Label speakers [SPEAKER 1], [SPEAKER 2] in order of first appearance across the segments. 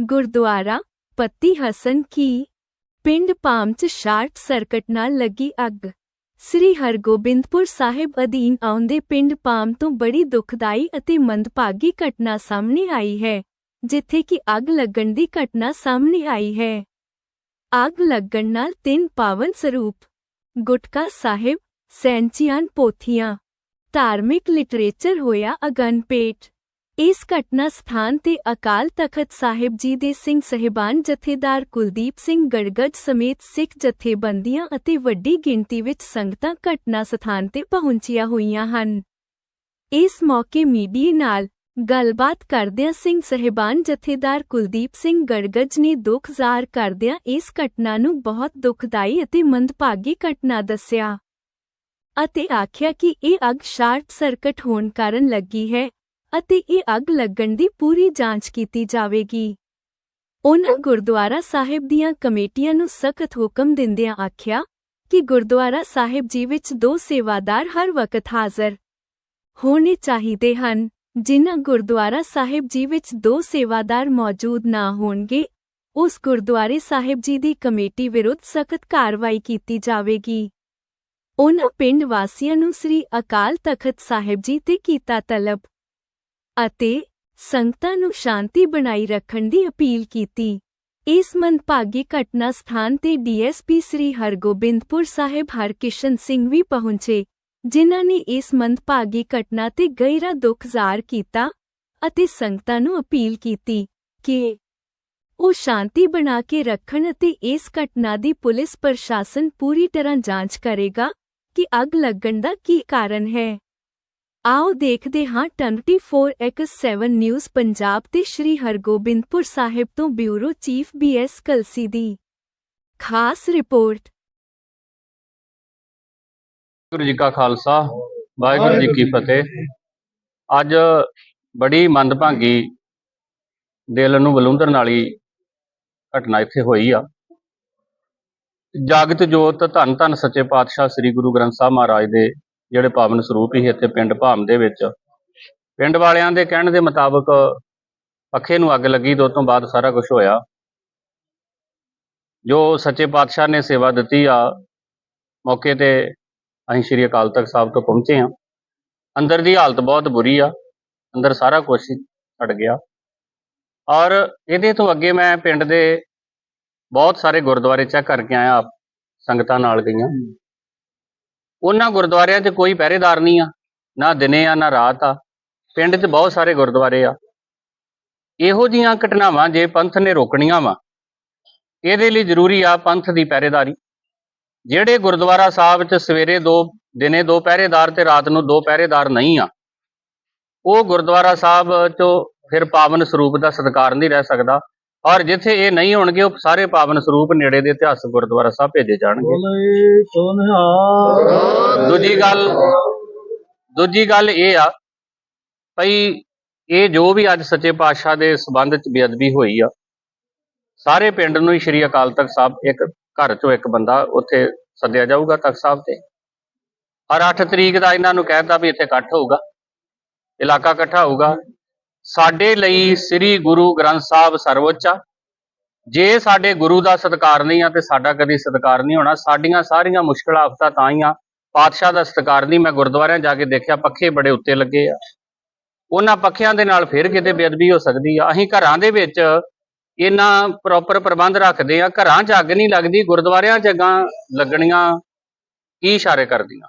[SPEAKER 1] ਗੁਰਦੁਆਰਾ ਪੱਤੀ ਹਸਨ ਕੀ ਪਿੰਡ ਪਾਮ ਚ ਸ਼ਾਰਟ ਸਰਕਟ ਨਾਲ ਲੱਗੀ ਅੱਗ। ਸ੍ਰੀ ਹਰਗੋਬਿੰਦਪੁਰ ਸਾਹਿਬ ਅਧੀਨ ਆਉਂਦੇ ਪਿੰਡ ਪਾਮ ਤੋਂ ਬੜੀ ਦੁਖਦਾਈ ਅਤੇ ਮੰਦਭਾਗੀ ਘਟਨਾ ਸਾਹਮਣੇ ਆਈ ਹੈ, ਜਿੱਥੇ ਕਿ ਅੱਗ ਲੱਗਣ ਦੀ ਘਟਨਾ ਸਾਹਮਣੇ ਆਈ ਹੈ। ਅੱਗ ਲੱਗਣ ਨਾਲ ਤਿੰਨ ਪਾਵਨ ਸਰੂਪ, ਗੁਟਕਾ ਸਾਹਿਬ ਸੈਂਚੀਆਂ ਪੋਥੀਆਂ, ਧਾਰਮਿਕ ਲਿਟਰੇਚਰ ਹੋਇਆ ਅਗਨਪੇਟ। ਇਸ ਘਟਨਾ ਸਥਾਨ ਤੇ ਅਕਾਲ ਤਖਤ ਸਾਹਿਬ ਜੀ ਦੇ ਸਿੰਘ ਸਹਿਬਾਨ ਜਥੇਦਾਰ ਕੁਲਦੀਪ ਸਿੰਘ ਗੜਗੜ ਸਮੇਤ ਸਿੱਖ ਜਥੇਬੰਦੀਆਂ ਅਤੇ ਵੱਡੀ ਗਿਣਤੀ ਵਿੱਚ ਸੰਗਤਾਂ ਘਟਨਾ ਸਥਾਨ ਤੇ ਪਹੁੰਚੀਆਂ ਹੋਈਆਂ ਹਨ। ਇਸ ਮੌਕੇ ਮੀਡੀਆ ਨਾਲ ਗੱਲਬਾਤ ਕਰਦਿਆਂ ਸਿੰਘ ਸਹਿਬਾਨ ਜਥੇਦਾਰ ਕੁਲਦੀਪ ਸਿੰਘ ਗੜਗੜ ਨੇ ਦੁੱਖ ਜ਼ਾਹਰ ਕਰਦਿਆਂ ਇਸ ਘਟਨਾ ਨੂੰ ਬਹੁਤ ਦੁਖਦਾਈ ਅਤੇ ਮੰਦਭਾਗੀ ਘਟਨਾ ਦੱਸਿਆ ਅਤੇ ਆਖਿਆ ਕਿ ਇਹ ਅੱਗ ਸ਼ਾਰਟ ਸਰਕਟ ਹੋਣ ਕਾਰਨ ਲੱਗੀ ਹੈ। ਅਤੇ ਇਹ ਅੱਗ ਲੱਗਣ ਦੀ ਪੂਰੀ ਜਾਂਚ ਕੀਤੀ ਜਾਵੇਗੀ। ਉਹਨਾਂ ਗੁਰਦੁਆਰਾ ਸਾਹਿਬ ਦੀਆਂ ਕਮੇਟੀਆਂ ਨੂੰ ਸਖਤ ਹੁਕਮ ਦਿੰਦਿਆਂ ਆਖਿਆ ਕਿ ਗੁਰਦੁਆਰਾ ਸਾਹਿਬ ਜੀ ਵਿੱਚ ਦੋ ਸੇਵਾਦਾਰ ਹਰ ਵਕਤ ਹਾਜ਼ਰ ਹੋਣੇ ਚਾਹੀਦੇ ਹਨ, ਜਿਨ੍ਹਾਂ ਗੁਰਦੁਆਰਾ ਸਾਹਿਬ ਜੀ ਵਿੱਚ ਦੋ ਸੇਵਾਦਾਰ ਮੌਜੂਦ ਨਾ ਹੋਣਗੇ। ਉਸ ਗੁਰਦੁਆਰੇ ਸਾਹਿਬ ਜੀ ਦੀ ਕਮੇਟੀ ਵਿਰੁੱਧ ਸਖਤ ਕਾਰਵਾਈ ਕੀਤੀ ਜਾਵੇਗੀ। ਉਹਨਾਂ ਪਿੰਡ ਵਾਸੀਆਂ ਨੂੰ ਸ੍ਰੀ ਅਕਾਲ ਤਖਤ ਸਾਹਿਬ ਜੀ ਤੇ ਕੀਤਾ ਤਲਬ ਅਤੇ ਸੰਗਤਾਂ ਨੂੰ ਸ਼ਾਂਤੀ ਬਣਾਈ ਰੱਖਣ ਦੀ ਅਪੀਲ ਕੀਤੀ। ਇਸ ਮੰਦਭਾਗੀ ਘਟਨਾ ਸਥਾਨ ਤੇ ਡੀਐਸਪੀ ਸ੍ਰੀ ਹਰਗੋਬਿੰਦਪੁਰ ਸਾਹਿਬ ਹਰਕਿਸ਼ਨ ਸਿੰਘ ਵੀ ਪਹੁੰਚੇ, ਜਿਨ੍ਹਾਂ ਨੇ ਇਸ ਮੰਦਭਾਗੀ ਘਟਨਾ ਤੇ ਗਹਿਰਾ ਦੁੱਖ ਜ਼ਾਹਰ ਕੀਤਾ ਅਤੇ ਸੰਗਤਾਂ ਨੂੰ ਅਪੀਲ ਕੀਤੀ ਕਿ ਉਹ ਸ਼ਾਂਤੀ ਬਣਾ ਕੇ ਰੱਖਣ ਅਤੇ ਇਸ ਘਟਨਾ ਦੀ ਪੁਲਿਸ ਪ੍ਰਸ਼ਾਸਨ ਪੂਰੀ ਤਰ੍ਹਾਂ ਜਾਂਚ ਕਰੇਗਾ ਕਿ ਅੱਗ ਲੱਗਣ ਦਾ ਕੀ ਕਾਰਨ ਹੈ। ਆਓ ਦੇਖਦੇ ਹਾਂ 24x7 ਨਿਊਜ਼ ਪੰਜਾਬ ਤੇ ਸ਼੍ਰੀ ਹਰਗੋਬਿੰਦਪੁਰ ਸਾਹਿਬ ਤੋਂ ਬਿਊਰੋ ਚੀਫ ਬੀਐਸ ਕਲਸੀ ਦੀ। ਖਾਸ ਰਿਪੋਰਟ।
[SPEAKER 2] ਵਾਹਿਗੁਰੂ ਜੀ ਕਾ ਖਾਲਸਾ, ਵਾਹਿਗੁਰੂ ਜੀ ਕੀ ਫਤਿਹ। ਅੱਜ ਬੜੀ ਮੰਦਭਾਗੀ ਦਿਲ ਨੂੰ ਬਲੁੰਦਰਨ ਵਾਲੀ ਘਟਨਾ ਇੱਥੇ ਹੋਈ ਆ। ਜਾਗਤ ਜੋਤ ਧੰਨ ਧੰਨ ਸੱਚੇ ਪਾਤਸ਼ਾਹ ਸ੍ਰੀ ਗੁਰੂ ਗ੍ਰੰਥ ਸਾਹਿਬ ਮਹਾਰਾਜ ਦੇ ਜਿਹੜੇ ਪਾਵਨ ਸਰੂਪ ਹੀ ਇੱਥੇ ਪਿੰਡ ਭਾਮ ਦੇ ਵਿੱਚ। ਪਿੰਡ ਵਾਲਿਆਂ ਦੇ ਕਹਿਣ ਦੇ ਮੁਤਾਬਕ ਪੱਖੇ ਨੂੰ ਅੱਗ ਲੱਗੀ ਤੇ ਉਸ ਤੋਂ ਬਾਅਦ ਸਾਰਾ ਕੁਝ ਹੋਇਆ। ਜੋ ਸੱਚੇ ਪਾਤਸ਼ਾਹ ਨੇ ਸੇਵਾ ਦਿੱਤੀ ਆ, ਮੌਕੇ ਤੇ ਅਸੀਂ ਸ਼੍ਰੀ ਅਕਾਲ ਤਖਤ ਸਾਹਿਬ ਤੋਂ ਪਹੁੰਚੇ ਹਾਂ। ਅੰਦਰ ਦੀ ਹਾਲਤ ਬਹੁਤ ਬੁਰੀ ਆ, ਅੰਦਰ ਸਾਰਾ ਕੁਝ ਛੱਡ ਗਿਆ। ਔਰ ਇਹਦੇ ਤੋਂ ਅੱਗੇ ਮੈਂ ਪਿੰਡ ਦੇ ਬਹੁਤ ਸਾਰੇ ਗੁਰਦੁਆਰੇ ਚੈੱਕ ਕਰਕੇ ਆਇਆ, ਸੰਗਤਾਂ ਨਾਲ ਗਈਆਂ। ਉਹਨਾਂ ਗੁਰਦੁਆਰਿਆਂ 'ਚ ਕੋਈ ਪਹਿਰੇਦਾਰ ਨਹੀਂ ਆ, ਨਾ ਦਿਨੇ ਆ, ਨਾ ਰਾਤ ਆ। ਪਿੰਡ 'ਚ ਬਹੁਤ ਸਾਰੇ ਗੁਰਦੁਆਰੇ ਆ। ਇਹੋ ਜੀਆਂ ਘਟਨਾਵਾਂ ਜੇ ਪੰਥ ਨੇ ਰੋਕਣੀਆਂ ਵਾ, ਇਹਦੇ ਲਈ ਜ਼ਰੂਰੀ ਆ ਪੰਥ ਦੀ ਪਹਿਰੇਦਾਰੀ। ਜਿਹੜੇ ਗੁਰਦੁਆਰਾ ਸਾਹਿਬ 'ਚ ਸਵੇਰੇ ਦੋ, ਦਿਨੇ ਦੋ ਪਹਿਰੇਦਾਰ ਤੇ ਰਾਤ ਨੂੰ ਦੋ ਪਹਿਰੇਦਾਰ ਨਹੀਂ ਆ, ਉਹ ਗੁਰਦੁਆਰਾ ਸਾਹਿਬ 'ਚੋਂ ਫਿਰ ਪਾਵਨ ਸਰੂਪ ਦਾ ਸਤਿਕਾਰ ਨਹੀਂ ਰਹਿ ਸਕਦਾ। ਔਰ ਜਿੱਥੇ ਇਹ ਨਹੀਂ ਹੋਣਗੇ ਉਹ ਸਾਰੇ ਪਾਵਨ ਸਰੂਪ ਨੇੜੇ ਦੇ ਇਤਿਹਾਸਕ ਗੁਰਦੁਆਰਾ ਸਾਹਿਬ ਭੇਜੇ ਜਾਣਗੇ।
[SPEAKER 3] ਬੋਲੇ
[SPEAKER 2] ਦੂਜੀ ਗੱਲ ਦੂਜੀ ਗੱਲ ਇਹ ਆ ਭਈ ਇਹ ਜੋ ਵੀ ਅੱਜ ਸੱਚੇ ਪਾਤਸ਼ਾਹ ਦੇ ਸਬੰਧ 'ਚ ਬੇਅਦਬੀ ਹੋਈ ਆ ਸਾਰੇ ਪਿੰਡ ਨੂੰ ਹੀ ਸ਼੍ਰੀ ਅਕਾਲ ਤਖਤ ਸਾਹਿਬ ਇੱਕ ਘਰ 'ਚੋਂ ਇੱਕ ਬੰਦਾ ਉੱਥੇ ਸੱਦਿਆ ਜਾਊਗਾ ਤਖਤ ਸਾਹਿਬ ਤੇ। ਔਰ 8 ਤਰੀਕ ਦਾ ਇਹਨਾਂ ਨੂੰ ਕਹਿਤਾ ਵੀ ਇੱਥੇ ਇਕੱਠ ਹੋਊਗਾ ਇਲਾਕਾ ਇਕੱਠਾ ਹੋਊਗਾ ਸਾਡੇ ਲਈ ਸ੍ਰੀ ਗੁਰੂ ਗ੍ਰੰਥ ਸਾਹਿਬ ਸਰਵਉੱਚ ਆ। ਜੇ ਸਾਡੇ ਗੁਰੂ ਦਾ ਸਤਿਕਾਰ ਨਹੀਂ ਆ ਤੇ ਸਾਡਾ ਕਦੀ ਸਤਿਕਾਰ ਨਹੀਂ ਹੋਣਾ। ਸਾਡੀਆਂ ਸਾਰੀਆਂ ਮੁਸ਼ਕਲਾਂ ਆਫਤਾਂ ਤਾਂ ਹੀ ਆ। ਪਾਤਸ਼ਾਹ ਦਾ ਸਤਿਕਾਰ ਨਹੀਂ। ਮੈਂ ਗੁਰਦੁਆਰਿਆਂ ਜਾ ਕੇ ਦੇਖਿਆ, ਪੱਖੇ ਬੜੇ ਉੱਤੇ ਲੱਗੇ ਆ। ਉਹਨਾਂ ਪੱਖਿਆਂ ਦੇ ਨਾਲ ਫਿਰ ਕਿਤੇ ਬੇਅਦਬੀ ਹੋ ਸਕਦੀ ਆ। ਅਸੀਂ ਘਰਾਂ ਦੇ ਵਿੱਚ ਇਹਨਾਂ ਪ੍ਰੋਪਰ ਪ੍ਰਬੰਧ ਰੱਖਦੇ ਆ। ਘਰਾਂ 'ਚ ਅੱਗ ਨਹੀਂ ਲੱਗਦੀ, ਗੁਰਦੁਆਰਿਆਂ 'ਚ ਅੱਗਾਂ ਲੱਗਣੀਆਂ ਕੀ ਇਸ਼ਾਰੇ ਕਰਦੀਆਂ?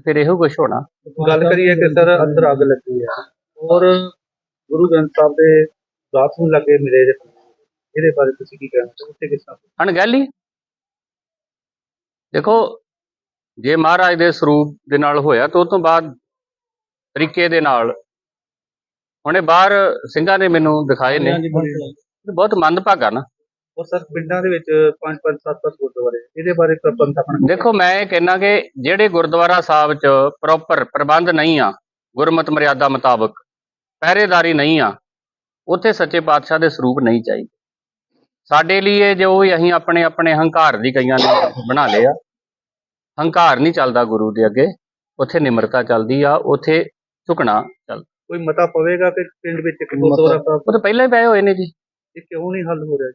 [SPEAKER 2] ਤੇ ਫਿਰ ਇਹੋ ਕੁਝ ਹੋਣਾ।
[SPEAKER 3] ਗੱਲ ਕਰੀਏ ਕਿ ਸਰ ਅੰਦਰ ਅੱਗ ਲੱਗੀ ਹੈ ਔਰ ਗੁਰੂ ਗ੍ਰੰਥ ਸਾਹਿਬ ਦੇ ਬਾਥਰੂਮ ਲੱਗੇ ਮਿਲੇ ਜੇ। ਇਹਦੇ ਬਾਰੇ ਤੁਸੀਂ ਕੀ ਕਹਿਣਾ ਚਾਹੋਗੇ? ਕਿਸ ਤਰ੍ਹਾਂ
[SPEAKER 2] ਅਣਗਹਿਲੀ? ਦੇਖੋ ਜੇ ਮਹਾਰਾਜ ਦੇ ਸਰੂਪ ਦੇ ਨਾਲ ਹੋਇਆ ਤਾਂ ਉਹ ਤੋਂ ਬਾਅਦ ਤਰੀਕੇ ਦੇ ਨਾਲ। ਹੁਣੇ ਬਾਹਰ ਸਿੰਘਾਂ ਨੇ ਮੈਨੂੰ ਦਿਖਾਏ ਨੇ। ਬਹੁਤ ਮੰਦਭਾਗਾ ਨਾ।
[SPEAKER 3] ਔਰ ਸਰ ਪਿੰਡਾਂ ਦੇ ਵਿੱਚ ਪੰਜ ਪੰਜ ਸੱਤ ਸੱਤ ਗੁਰਦੁਆਰੇ ਇਹਦੇ ਬਾਰੇ ਪ੍ਰਬੰਧ ਆਪਣਾ
[SPEAKER 2] ਦੇਖੋ ਮੈਂ ਇਹ ਕਹਿਣਾ ਕਿ ਜਿਹੜੇ ਗੁਰਦੁਆਰਾ ਸਾਹਿਬ 'ਚ ਪ੍ਰੋਪਰ ਪ੍ਰਬੰਧ ਨਹੀਂ ਆ ਗੁਰਮਤ ਮਰਿਆਦਾ ਮੁਤਾਬਕ ਪਹਿਰੇਦਾਰੀ ਨਹੀਂ ਆ ਉੱਥੇ ਸੱਚੇ ਪਾਤਸ਼ਾਹ ਦੇ ਸਰੂਪ ਨਹੀਂ ਚਾਹੀਦੇ। ਸਾਡੇ ਲਈ ਇਹ ਜੋ ਅਸੀਂ ਆਪਣੇ ਆਪਣੇ ਹੰਕਾਰ ਦੀ ਕਈਆਂ ਨੇ ਬਣਾ ਲਿਆ ਹੰਕਾਰ ਨਹੀਂ ਚੱਲਦਾ ਗੁਰੂ ਦੇ ਅੱਗੇ ਉੱਥੇ ਨਿਮਰਤਾ ਚੱਲਦੀ ਆ ਉੱਥੇ ਝੁਕਣਾ ਚੱਲ
[SPEAKER 3] ਕੋਈ ਮਤਾ ਪਵੇਗਾ ਕਿ ਪਿੰਡ ਵਿੱਚ ਗੁਰਦੁਆਰਾ ਸਾਹਿਬ
[SPEAKER 2] ਉਹ ਤਾਂ ਪਹਿਲਾਂ ਹੀ ਪਏ ਹੋਏ ਨੇ ਜੀ।
[SPEAKER 3] ਇਹ ਕਿਉਂ ਨਹੀਂ ਹੱਲ ਹੋ ਰਿਹਾ ਜੀ?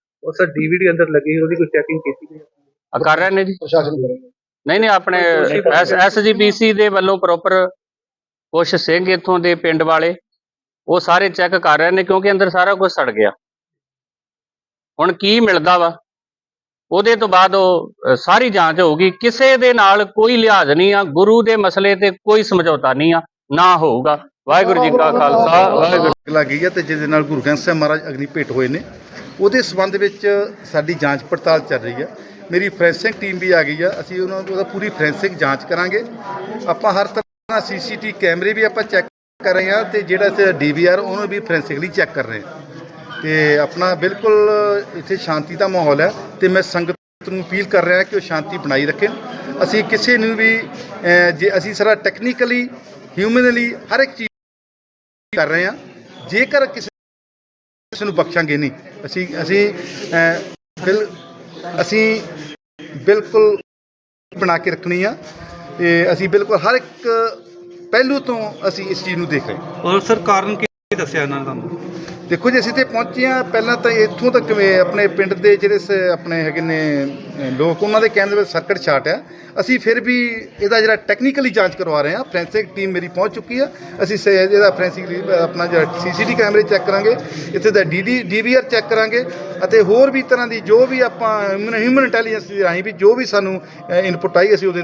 [SPEAKER 3] ਔਰ ਸਰ ਡੀਵੀਡੀ ਅੰਦਰ ਲੱਗੀ ਉਹਦੀ ਕੋਈ ਚੈਕਿੰਗ ਕੀਤੀ ਗਈ
[SPEAKER 2] ਆ? ਕਰ ਰਹੇ ਨੇ ਜੀ?
[SPEAKER 4] ਪ੍ਰਸ਼ਾਸਨ ਕਰੇਗਾ
[SPEAKER 2] ਨਹੀਂ ਨਹੀਂ ਆਪਣੇ ਐਸਜੀਪੀਸੀ ਦੇ ਵੱਲੋਂ ਪ੍ਰੋਪਰ ਕੁਝ ਸਿੰਘ ਇੱਥੋਂ ਦੇ ਪਿੰਡ ਵਾਲੇ ਉਹ ਸਾਰੇ ਚੈੱਕ ਕਰ ਰਹੇ ਨੇ ਕਿਉਂਕਿ ਅੰਦਰ ਸਾਰਾ ਕੁਝ ਸੜ ਗਿਆ। ਹੁਣ ਕੀ ਮਿਲਦਾ ਵਾ? ਉਹਦੇ ਤੋਂ ਬਾਅਦ ਉਹ ਅ, ਸਾਰੀ ਜਾਂਚ ਹੋਊਗੀ। ਕਿਸੇ ਦੇ ਨਾਲ ਕੋਈ ਲਿਹਾਜ਼ ਨਹੀਂ ਆ ਗੁਰੂ ਦੇ ਮਸਲੇ ਤੇ ਕੋਈ ਸਮਝੌਤਾ ਨਹੀਂ ਆ ਨਾ ਹੋਊਗਾ। ਵਾਹਿਗੁਰੂ ਜੀ ਕਾ ਖਾਲਸਾ, ਵਾਹਿਗੁਰੂ
[SPEAKER 5] ਅੱਗ ਲੱਗ ਗਈ ਹੈ ਤੇ ਜਿਹਦੇ ਨਾਲ ਗੁਰੂ ਗ੍ਰੰਥ ਸਾਹਿਬ ਮਹਾਰਾਜ ਅਗਨੀ ਭੇਟ ਹੋਏ ਨੇ। ਉਹਦੇ ਸਬੰਧ ਵਿੱਚ ਸਾਡੀ ਜਾਂਚ ਪੜਤਾਲ ਚੱਲ ਰਹੀ ਹੈ ਮੇਰੀ ਫੋਰੈਂਸਿਕ ਟੀਮ ਵੀ ਆ ਗਈ ਆ। ਅਸੀਂ ਉਹਨਾਂ ਉਹਦਾ ਪੂਰੀ ਫੋਰੈਂਸਿਕ ਜਾਂਚ ਕਰਾਂਗੇ। ਆਪਾਂ ਹਰ ਤਰ੍ਹਾਂ ਸੀਸੀਟੀ ਕੈਮਰੇ ਵੀ ਆਪਾਂ ਚੈੱਕ ਕਰ ਰਹੇ ਹਾਂ ਤੇ ਜਿਹੜਾ ਤੇ ਡੀਵੀਆਰ ਉਹਨੂੰ ਵੀ ਫੋਰੈਂਸਿਕਲੀ ਚੈੱਕ ਕਰ ਰਹੇ ਹਾਂ ਤੇ ਆਪਣਾ ਬਿਲਕੁਲ ਇੱਥੇ ਸ਼ਾਂਤੀ ਦਾ ਮਾਹੌਲ ਹੈ ਤੇ ਮੈਂ ਸੰਗਤ ਨੂੰ ਅਪੀਲ ਕਰ ਰਿਹਾ ਕਿ ਉਹ ਸ਼ਾਂਤੀ ਬਣਾਈ ਰੱਖੇ। ਅਸੀਂ ਕਿਸੇ ਨੂੰ ਵੀ ਜੇ ਅਸੀਂ ਸਾਰਾ ਟੈਕਨੀਕਲੀ ਹਿਊਮਨਲੀ ਹਰ ਇੱਕ ਚੀਜ਼ ਕਰ ਰਹੇ ਹਾਂ। ਜੇਕਰ ਕਿਸੇ ਕਿਸੇ ਨੂੰ ਬਖਸ਼ਾਂਗੇ ਨਹੀਂ, ਅਸੀਂ ਅਸੀਂ ਬਿਲ, ਅਸੀਂ ਬਿਲਕੁਲ ਬਣਾ ਕੇ ਰੱਖਣੀ ਆ ਤੇ ਅਸੀਂ ਬਿਲਕੁਲ ਹਰ ਇੱਕ ਪਹਿਲੂ ਤੋਂ ਅਸੀਂ ਇਸ ਚੀਜ਼ ਨੂੰ ਦੇਖ ਰਹੇ ਹਾਂ।
[SPEAKER 3] ਔਰ ਸਰ ਕਾਰਨ ਕੀ ਦੱਸਿਆ ਇਹਨਾਂ ਨੇ ਤੁਹਾਨੂੰ?
[SPEAKER 5] ਦੇਖੋ ਜੀ ਅਸੀਂ ਤੇ ਪਹੁੰਚੇ ਹਾਂ। ਪਹਿਲਾਂ ਤਾਂ ਇੱਥੋਂ ਤੱਕ ਵੀ ਆਪਣੇ ਪਿੰਡ ਦੇ ਜਿਹੜੇ ਸ- ਆਪਣੇ ਹੈਗੇ ਨੇ ਅਹ, ਲੋਕ ਉਹਨਾਂ ਦੇ ਕਹਿਣ ਦੇ ਵਿੱਚ ਸਰਕਟ ਛਾਟ ਆ ਅਸੀਂ ਫਿਰ ਵੀ ਇਹਦਾ ਜਿਹੜਾ ਟੈਕਨੀਕਲੀ ਜਾਂਚ ਕਰਵਾ ਰਹੇ ਹਾਂ। ਫੋਰੈਂਸਿਕ ਟੀਮ ਮੇਰੀ ਪਹੁੰਚ ਚੁੱਕੀ ਆ ਅਸੀਂ ਸ- ਇਹਦਾ ਫੋਰੈਂਸਿਕ ਆਪਣਾ ਜਿਹੜਾ ਸੀਸੀਟੀ ਕੈਮਰੇ ਚੈੱਕ ਕਰਾਂਗੇ। ਇੱਥੇ ਦਾ ਡੀਡੀ ਡੀਵੀਆਰ ਚੈੱਕ ਕਰਾਂਗੇ। ਅਤੇ ਹੋਰ ਵੀ ਤਰ੍ਹਾਂ ਦੀ ਜੋ ਵੀ ਆਪਾਂ ਹਿਊਮਨ ਹਿਊਮਨ ਇੰਟੈਲੀਜੈਂਸ ਦੇ ਰਾਹੀਂ ਵੀ ਜੋ ਵੀ ਸਾਨੂੰ ਇਨਪੁਟ ਆਈ ਅਸੀਂ ਉਹਦੇ